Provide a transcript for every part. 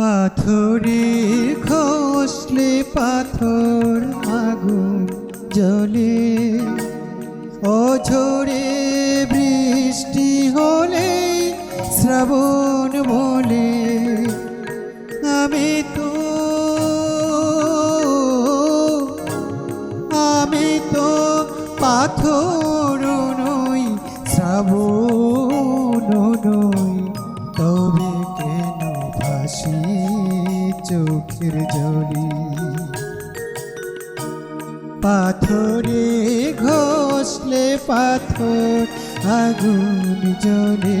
পাথরে খসলে পাথর আগুন জলে অঝরে বৃষ্টি হলে শ্রাবণ বলে। আমি তো আমি তো পাথর নই, শ্রাবণ পাথরে ঘষলে পাথর আগুন জ্বলে।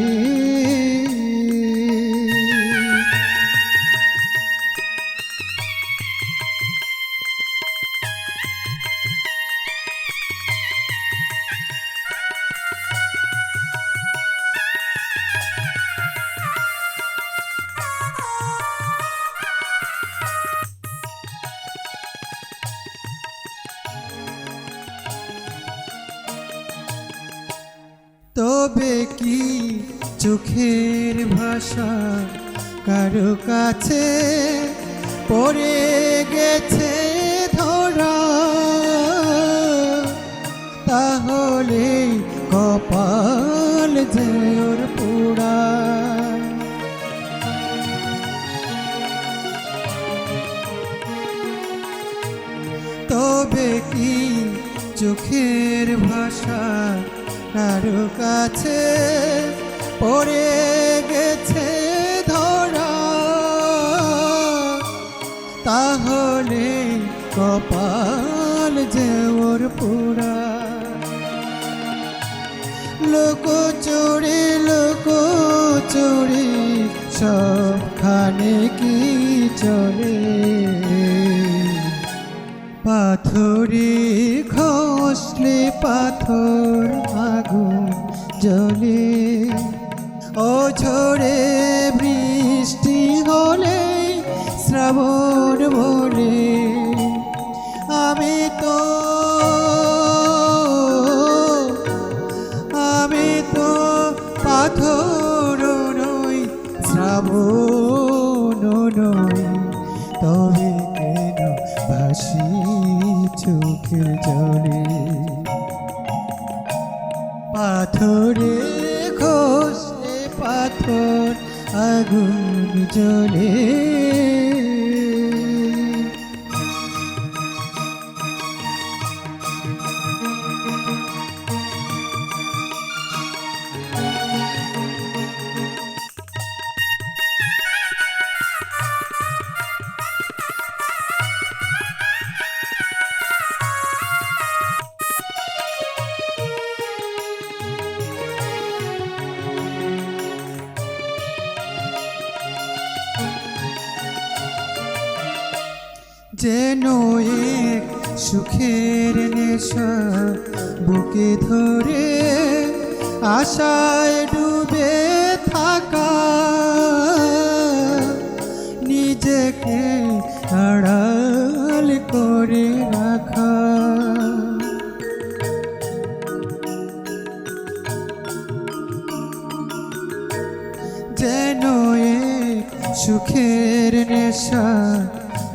তবে কি চোখের ভাষা কারও কাছে পড়ে গেছে ধরা? তাহলে কপাল ওর পোড়া। তবে কি চোখের ভাষা কারও কাছে পড়ে গেছে ধরা। তাহলে কপাল যে ওর পুরা লোক চোরে লোক চোরে, সবখানে কি চলে? পাথরে, খসলে পাথর আগুন জলে ও ঝরে বৃষ্টি হলে শ্রাবণ বলে আমি তো আমি তো পাথর নই, শ্রাবণ কেন ভাসি চোখের জলে। পাথরে ঘষলে পাথর আগুন জ্বলে। যেন এক সুখের নেশা বুকে ধরে আশায়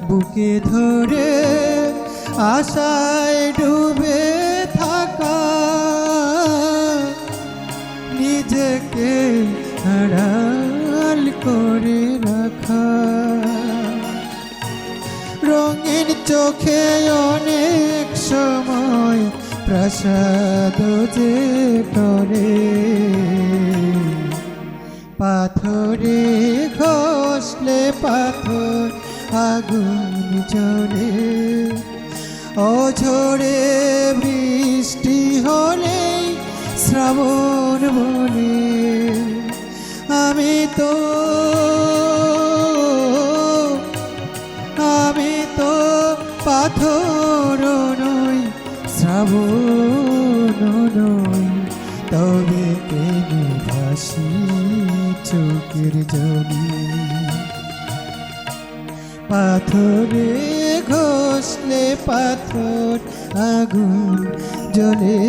বুকে ধরে আশায় ডুবে থাকা। নিজেকে আড়াল করে রাখা। রঙিন চোখে অনেক সময় প্রসাদ যে টরে পাথরে ঘষলে পাথর আগুন জ্বলে অঝরে বৃষ্টি হলে শ্রাবণ বলে আমি তো আমি তো পাথর নই, শ্রাবণ নই, তবে কেন ভাসি চোখের জমি। পাথরে ঘষলে পাথর আগুন জ্বলে।